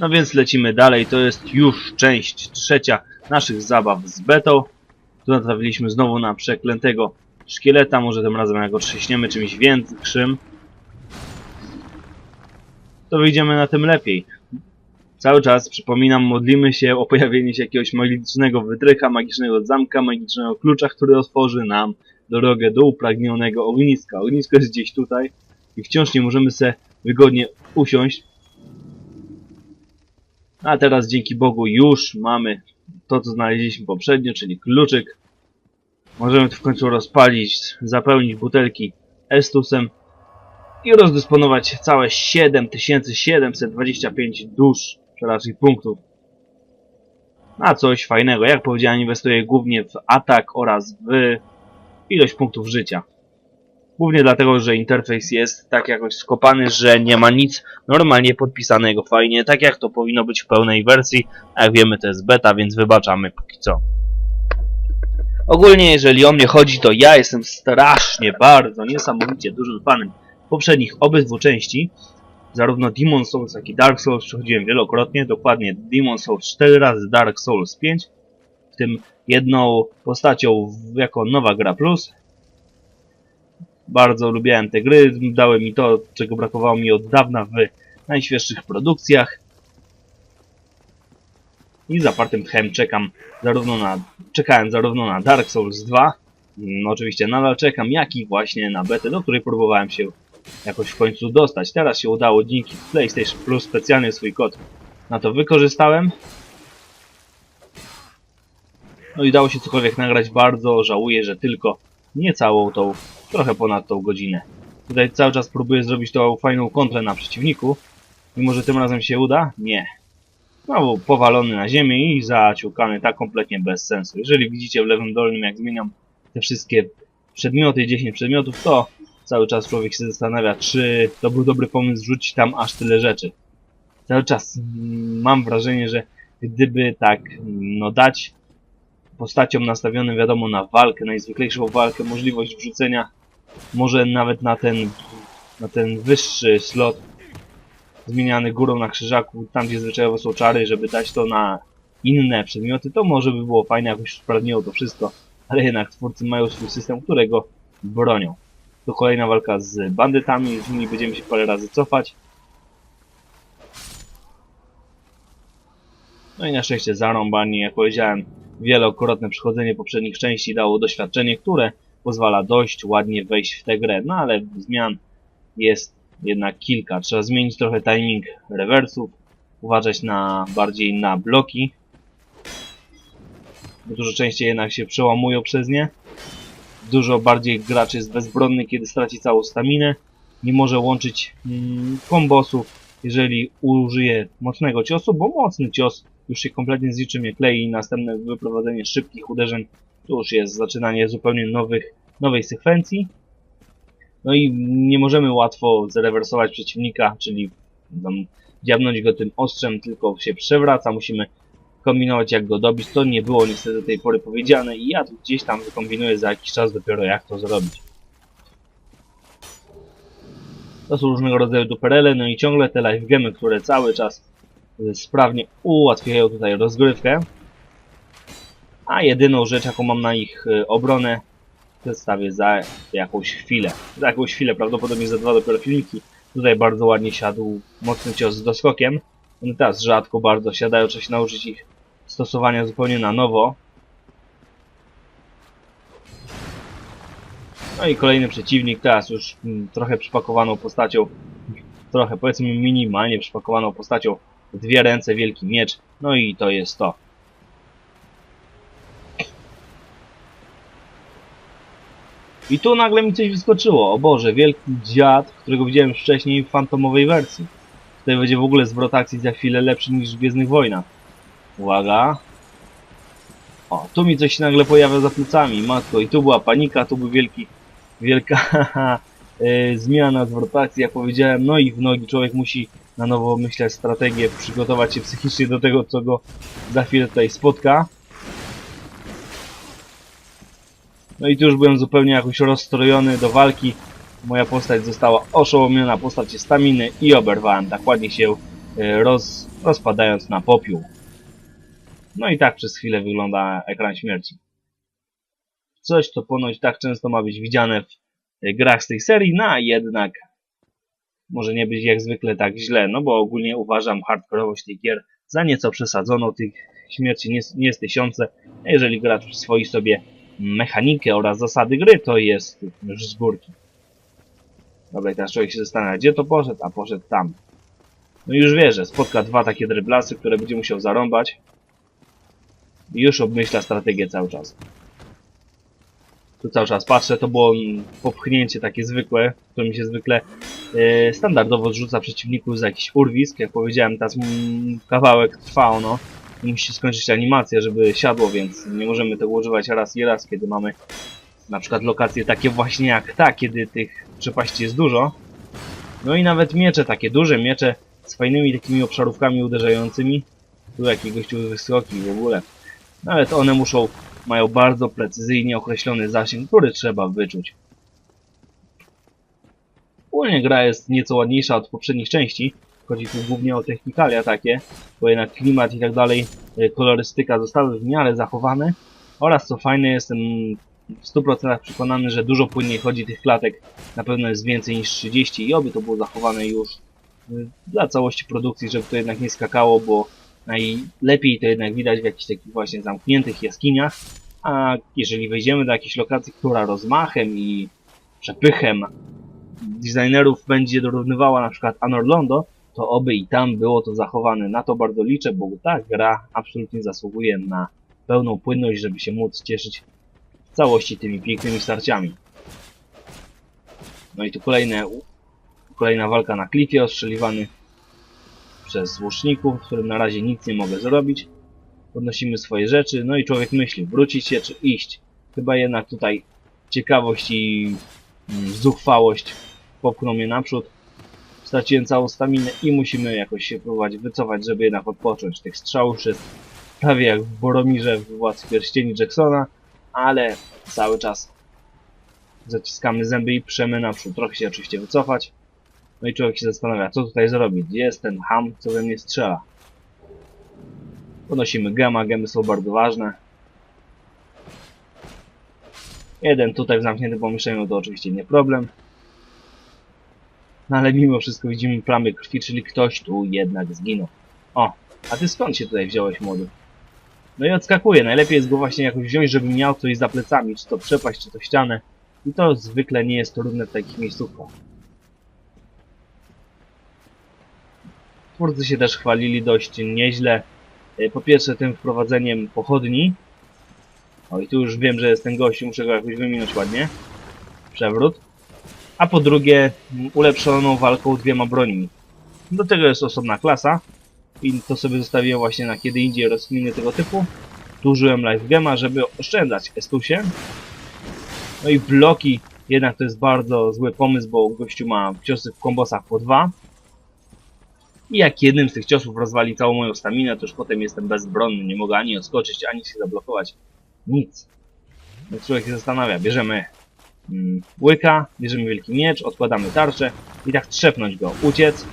No więc lecimy dalej, to jest już część trzecia naszych zabaw z betą. Tu natrafiliśmy znowu na przeklętego szkieleta, może tym razem jak go trzyśniemy czymś większym. To wyjdziemy na tym lepiej. Cały czas, przypominam, modlimy się o pojawienie się jakiegoś magicznego wytrycha, magicznego zamka, magicznego klucza, który otworzy nam drogę do upragnionego ogniska. Ognisko jest gdzieś tutaj i wciąż nie możemy sobie wygodnie usiąść. A teraz dzięki Bogu już mamy to, co znaleźliśmy poprzednio, czyli kluczyk. Możemy to w końcu rozpalić, zapełnić butelki estusem i rozdysponować całe 7725 dusz, raczej punktów. Na coś fajnego. Jak powiedziałem, inwestuję głównie w atak oraz w ilość punktów życia. Głównie dlatego, że interfejs jest tak jakoś skopany, że nie ma nic normalnie podpisanego fajnie, tak jak to powinno być w pełnej wersji. A jak wiemy, to jest beta, więc wybaczamy póki co. Ogólnie, jeżeli o mnie chodzi, to ja jestem strasznie, bardzo, niesamowicie dużym fanem poprzednich obydwu części. Zarówno Demon Souls, jak i Dark Souls przechodziłem wielokrotnie, dokładnie Demon Souls 4 razy, Dark Souls 5, w tym jedną postacią jako nowa gra plus. Bardzo lubiłem te gry, dały mi to, czego brakowało mi od dawna w najświeższych produkcjach. I zapartym tchem czekam zarówno na, czekałem zarówno na Dark Souls 2, no oczywiście nadal czekam, jak i właśnie na betę, do której próbowałem się jakoś w końcu dostać. Teraz się udało dzięki PlayStation Plus specjalnie swój kod na to wykorzystałem. No i dało się cokolwiek nagrać, bardzo żałuję, że tylko nie całą tą, trochę ponad tą godzinę. Tutaj cały czas próbuję zrobić tą fajną kontrę na przeciwniku. Mimo, że tym razem się uda? Nie. Znowu powalony na ziemię i zaciukany tak kompletnie bez sensu. Jeżeli widzicie w lewym dolnym jak zmieniam te wszystkie przedmioty, 10 przedmiotów, to cały czas człowiek się zastanawia, czy to był dobry pomysł rzucić tam aż tyle rzeczy. Cały czas mm, mam wrażenie, że gdyby tak no dać postaciom nastawionym wiadomo na walkę, najzwyklejszą walkę, możliwość wrzucenia może nawet na ten na ten wyższy slot zmieniany górą na krzyżaku, tam gdzie zwyczajowo są czary, żeby dać to na inne przedmioty, to może by było fajne, jakoś usprawniło to wszystko, ale jednak twórcy mają swój system, którego bronią. To kolejna walka z bandytami, z nimi będziemy się parę razy cofać. No i na szczęście zarąbani, jak powiedziałem, wielokrotne przychodzenie poprzednich części dało doświadczenie, które pozwala dość ładnie wejść w tę grę, no ale zmian jest jednak kilka. Trzeba zmienić trochę timing rewersów, uważać na bardziej na bloki, dużo częściej jednak się przełamują przez nie. Dużo bardziej gracz jest bezbronny, kiedy straci całą staminę. Nie może łączyć mm, kombosów, jeżeli użyje mocnego ciosu, bo mocny cios już się kompletnie z niczym nie klei i następne wyprowadzenie szybkich uderzeń to już jest zaczynanie zupełnie nowych, nowej sekwencji. No i nie możemy łatwo zrewersować przeciwnika, czyli tam dziabnąć go tym ostrzem, tylko się przewraca, musimy kombinować jak go dobić. To nie było niestety do tej pory powiedziane i ja tu gdzieś tam wykombinuję za jakiś czas dopiero jak to zrobić. To są różnego rodzaju duperele, no i ciągle te live gemy, które cały czas sprawnie ułatwiają tutaj rozgrywkę. A jedyną rzecz, jaką mam na ich y, obronę, przedstawię za jakąś chwilę. Za jakąś chwilę, prawdopodobnie za dwa dopiero filmiki. Tutaj bardzo ładnie siadł mocny cios z doskokiem. One teraz rzadko bardzo siadają, trzeba się nauczyć ich stosowania zupełnie na nowo. No i kolejny przeciwnik, teraz już mm, trochę przypakowaną postacią, trochę powiedzmy minimalnie przypakowaną postacią, dwie ręce, wielki miecz, no i to jest to. I tu nagle mi coś wyskoczyło. O Boże, wielki dziad, którego widziałem wcześniej w fantomowej wersji. Tutaj będzie w ogóle zwrot akcji za chwilę lepszy niż w Gwiezdnych Wojnach. Uwaga. O, tu mi coś się nagle pojawia za plecami, matko. I tu była panika, tu był wielki, wielka yy, zmiana zwrot akcji, jak powiedziałem. No i w nogi człowiek musi na nowo myśleć strategię, przygotować się psychicznie do tego, co go za chwilę tutaj spotka. No i tu już byłem zupełnie jakoś rozstrojony do walki. Moja postać została oszołomiona postacie staminy i oberwałem. Tak ładnie się e, roz, rozpadając na popiół. No i tak przez chwilę wygląda ekran śmierci. Coś, co ponoć tak często ma być widziane w e, grach z tej serii, no a jednak może nie być jak zwykle tak źle, no bo ogólnie uważam hardkorowość tych gier za nieco przesadzoną, tych śmierci nie, nie jest tysiące, a jeżeli gracz przyswoi sobie mechanikę oraz zasady gry, to jest już z górki. Dobra, i teraz człowiek się zastanawia, gdzie to poszedł, a poszedł tam. No już wie, że spotka dwa takie dryblasy, które będzie musiał zarąbać. I już obmyśla strategię cały czas. Tu cały czas patrzę, to było popchnięcie takie zwykłe, które mi się zwykle e, standardowo zrzuca przeciwników za jakiś urwisk. Jak powiedziałem, teraz kawałek trwa ono i musi skończyć animacja, żeby siadło, więc nie możemy tego używać raz i raz, kiedy mamy na przykład lokacje takie właśnie jak ta, kiedy tych przepaści jest dużo. No i nawet miecze, takie duże miecze z fajnymi takimi obszarówkami uderzającymi. Tu jakiś gościu wysoki w ogóle. Nawet one muszą, mają bardzo precyzyjnie określony zasięg, który trzeba wyczuć. Ogólnie gra jest nieco ładniejsza od poprzednich części. Chodzi tu głównie o technikalia takie, bo jednak klimat i tak dalej, e, kolorystyka zostały w miarę zachowane. Oraz co fajne, jestem w 100% przekonany, że dużo płynniej chodzi tych klatek. Na pewno jest więcej niż 30 i oby to było zachowane już y, dla całości produkcji, żeby to jednak nie skakało, bo najlepiej to jednak widać w jakichś takich właśnie zamkniętych jaskiniach. A jeżeli wejdziemy do jakiejś lokacji, która rozmachem i przepychem designerów będzie dorównywała na przykład Anor Londo, to oby i tam było to zachowane. Na to bardzo liczę, bo ta gra absolutnie zasługuje na pełną płynność, żeby się móc cieszyć w całości tymi pięknymi starciami. No i tu kolejne, kolejna walka na klifie, ostrzeliwany przez łuczników, którym na razie nic nie mogę zrobić. Podnosimy swoje rzeczy, no i człowiek myśli, wrócić się czy iść. Chyba jednak tutaj ciekawość i mm, zuchwałość popchną mnie naprzód. Straciłem całą staminę i musimy jakoś się próbować wycofać, żeby jednak odpocząć. Tych strzałów jest prawie jak w Boromirze w Władcy Pierścieni Jacksona, ale cały czas zaciskamy zęby i przemy naprzód. Trochę się oczywiście wycofać. No i człowiek się zastanawia, co tutaj zrobić? Gdzie jest ten ham, co we mnie strzela? Podnosimy gema, gemy są bardzo ważne. Jeden tutaj w zamkniętym pomieszczeniu to oczywiście nie problem. No ale mimo wszystko widzimy plamy krwi, czyli ktoś tu jednak zginął. O, a ty skąd się tutaj wziąłeś, młody? No i odskakuje. Najlepiej jest go właśnie jakoś wziąć, żeby miał coś za plecami, czy to przepaść, czy to ścianę. I to zwykle nie jest trudne w takich miejscówkach. Twórcy się też chwalili dość nieźle. E, Po pierwsze tym wprowadzeniem pochodni. O i tu już wiem, że jest ten gość, muszę go jakoś wyminąć ładnie. Przewrót. A po drugie ulepszoną walką dwiema brońmi. Do tego jest osobna klasa. I to sobie zostawiłem właśnie na kiedy indziej rozkminy tego typu. Tu użyłem live gema, żeby oszczędzać Estusie. No i bloki, jednak to jest bardzo zły pomysł, bo gościu ma ciosy w kombosach po dwa. I jak jednym z tych ciosów rozwali całą moją staminę, to już potem jestem bezbronny, nie mogę ani odskoczyć, ani się zablokować. Nic. No człowiek się zastanawia, bierzemy mm, łyka, bierzemy wielki miecz, odkładamy tarczę i tak trzepnąć go, uciec,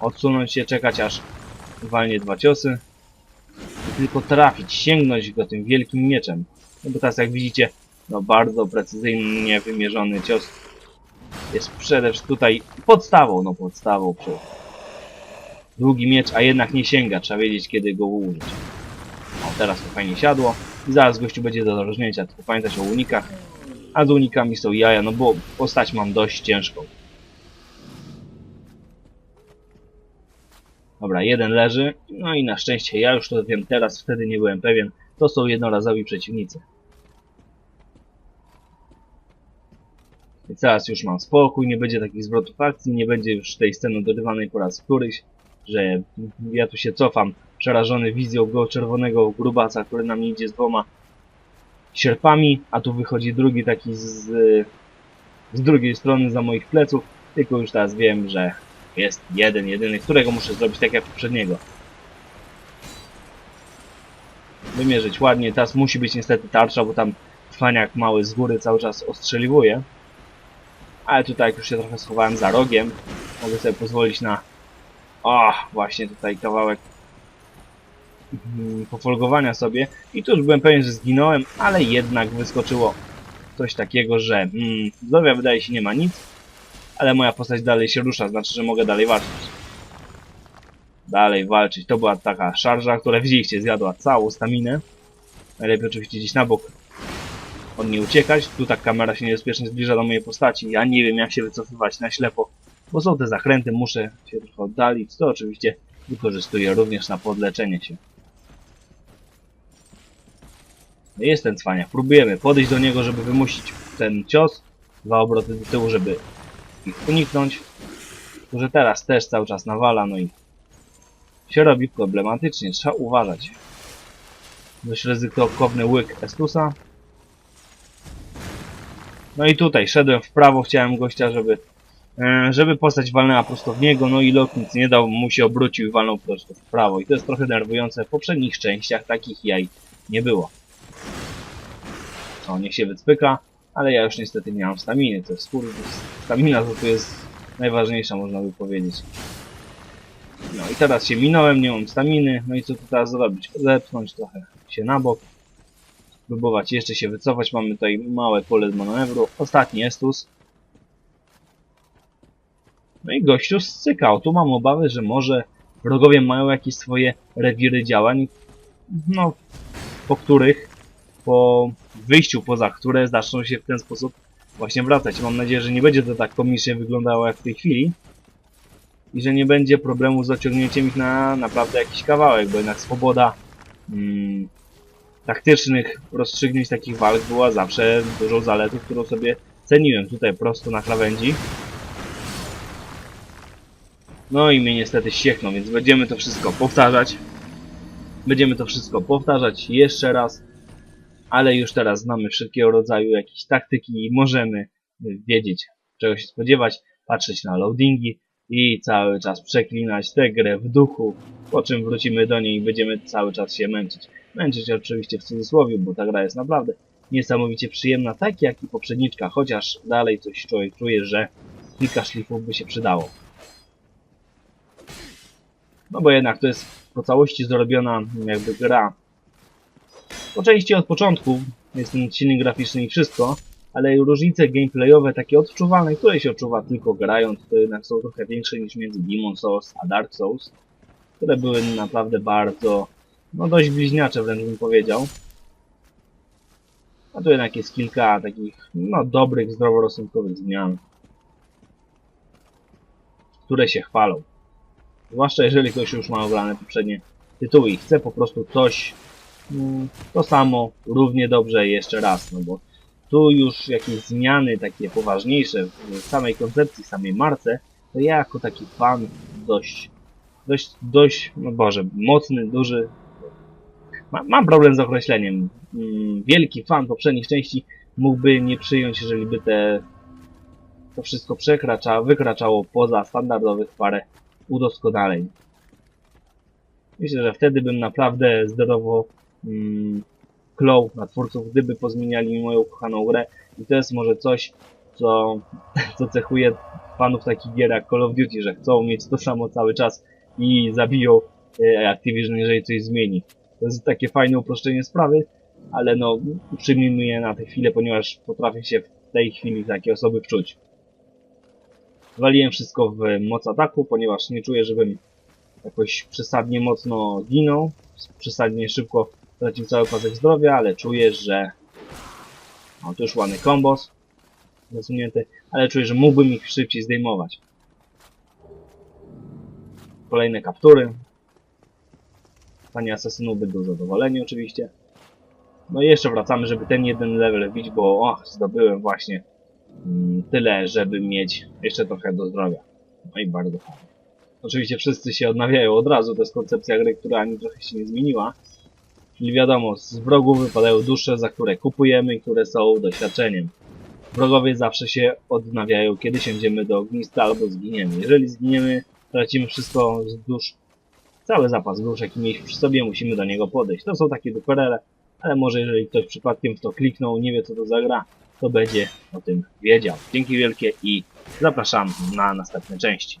odsunąć się, czekać aż walnie dwa ciosy i tylko trafić, sięgnąć go tym wielkim mieczem. No bo teraz jak widzicie, no bardzo precyzyjnie wymierzony cios jest przede wszystkim tutaj podstawą, no podstawą przy długi miecz, a jednak nie sięga, trzeba wiedzieć kiedy go użyć. O, teraz to fajnie siadło. I zaraz gościu będzie do rozróżnięcia, tylko pamiętać o unikach, a z unikami są jaja, no bo postać mam dość ciężką. Dobra, jeden leży, no i na szczęście ja już to wiem teraz, wtedy nie byłem pewien, to są jednorazowi przeciwnicy. Więc teraz już mam spokój, nie będzie takich zwrotów akcji, nie będzie już tej sceny dorywanej po raz któryś, że ja tu się cofam, przerażony wizją go czerwonego grubasa, który na mnie idzie z dwoma sierpami, a tu wychodzi drugi taki z, z drugiej strony za moich pleców, tylko już teraz wiem, że jest jeden, jedyny, którego muszę zrobić tak jak poprzedniego. Wymierzyć ładnie, teraz musi być niestety tarcza, bo tam cwaniak mały z góry cały czas ostrzeliwuje. Ale tutaj jak już się trochę schowałem za rogiem, mogę sobie pozwolić na O, właśnie tutaj kawałek mm, pofolgowania sobie. I tu już byłem pewien, że zginąłem, ale jednak wyskoczyło coś takiego, że mm, zdrowia wydaje się nie ma nic, ale moja postać dalej się rusza, znaczy, że mogę dalej walczyć. Dalej walczyć. To była taka szarża, która widzieliście, zjadła całą staminę. Najlepiej oczywiście gdzieś na bok od niej uciekać. Tu tak kamera się niebezpiecznie zbliża do mojej postaci. Ja nie wiem jak się wycofywać na ślepo, bo są te zakręty, muszę się trochę oddalić. To oczywiście wykorzystuję również na podleczenie się. No Jest ten cwaniak. Próbujemy podejść do niego, żeby wymusić ten cios. Dwa obroty do tyłu, żeby ich uniknąć. Że teraz też cały czas nawala, no i się robi problematycznie. Trzeba uważać. Dość ryzykowny łyk Estusa. No i tutaj szedłem w prawo, chciałem gościa, żeby żeby postać walnęła prosto w niego, no i lot nic nie dał, mu się obrócił i walnął prosto w prawo. I to jest trochę denerwujące. W poprzednich częściach takich jaj nie było. O, niech się wycpyka, ale ja już niestety nie mam staminy. To jest kurde, stamina to tu jest najważniejsza, można by powiedzieć. No i teraz się minąłem, nie mam staminy, no i co tu teraz zrobić? Zepchnąć trochę się na bok, próbować jeszcze się wycofać, mamy tutaj małe pole manewru, ostatni Estus. No i gościu scykał, tu mam obawy, że może wrogowie mają jakieś swoje rewiry działań, no, po których, po wyjściu poza które zaczną się w ten sposób właśnie wracać. Mam nadzieję, że nie będzie to tak komicznie wyglądało jak w tej chwili, i że nie będzie problemu z ociągnięciem ich na naprawdę jakiś kawałek, bo jednak swoboda mm, taktycznych rozstrzygnięć takich walk była zawsze dużą zaletą, którą sobie ceniłem tutaj prosto na krawędzi. No i mnie niestety ściekną, więc będziemy to wszystko powtarzać. Będziemy to wszystko powtarzać jeszcze raz, ale już teraz znamy wszelkiego rodzaju jakieś taktyki i możemy wiedzieć czego się spodziewać, patrzeć na loadingi, i cały czas przeklinać tę grę w duchu, po czym wrócimy do niej i będziemy cały czas się męczyć. Męczyć oczywiście w cudzysłowie, bo ta gra jest naprawdę niesamowicie przyjemna, tak jak i poprzedniczka, chociaż dalej coś człowiek czuje, że kilka szlifów by się przydało. No bo jednak to jest po całości zrobiona jakby gra. Po części od początku jest ten silnik graficzny i wszystko, ale różnice gameplayowe, takie odczuwalne, które się odczuwa tylko grając, to jednak są trochę większe niż między Demon Souls a Dark Souls, które były naprawdę bardzo, no dość bliźniacze wręcz bym powiedział. A tu jednak jest kilka takich, no dobrych, zdroworozsądkowych zmian, które się chwalą. Zwłaszcza jeżeli ktoś już ma oglane poprzednie tytuły i chce po prostu coś, mm, to samo, równie dobrze jeszcze raz, no bo tu już jakieś zmiany takie poważniejsze w samej koncepcji, samej marce, to ja jako taki fan dość, dość, dość, no Boże, mocny, duży, ma, mam problem z określeniem. Mm, Wielki fan poprzednich części mógłby nie przyjąć, jeżeli by te to wszystko przekracza, wykraczało poza standardowych parę udoskonaleń. Myślę, że wtedy bym naprawdę zdrowo mm, klął na twórców, gdyby pozmieniali mi moją kochaną grę. I to jest może coś, co, co cechuje fanów takich gier jak Call of Duty, że chcą mieć to samo cały czas i zabiją e, Activision, jeżeli coś zmieni. To jest takie fajne uproszczenie sprawy, ale no, przyjmijmy je na tę chwilę, ponieważ potrafię się w tej chwili takie osoby wczuć. Waliłem wszystko w moc ataku, ponieważ nie czuję, żebym jakoś przesadnie mocno ginął, przesadnie szybko tracił cały pasek zdrowia, ale czuję, że o, tu już ładny kombos zasunięty, ale czuję, że mógłbym ich szybciej zdejmować. Kolejne kaptury. Pani asesynów będą zadowoleni oczywiście. No i jeszcze wracamy, żeby ten jeden level wbić, bo och, zdobyłem właśnie tyle, żeby mieć jeszcze trochę do zdrowia. No i bardzo fajnie. Oczywiście wszyscy się odnawiają od razu, to jest koncepcja gry, która ani trochę się nie zmieniła. Czyli wiadomo, z wrogów wypadają dusze, za które kupujemy i które są doświadczeniem. Wrogowie zawsze się odnawiają, kiedy siędziemy do ognista albo zginiemy. Jeżeli zginiemy, tracimy wszystko z dusz, cały zapas dusz, jaki mieliśmy przy sobie, musimy do niego podejść. To są takie duperele, ale może jeżeli ktoś przypadkiem w to kliknął, nie wie co to za gra, to będzie o tym wiedział. Dzięki wielkie i zapraszam na następne części.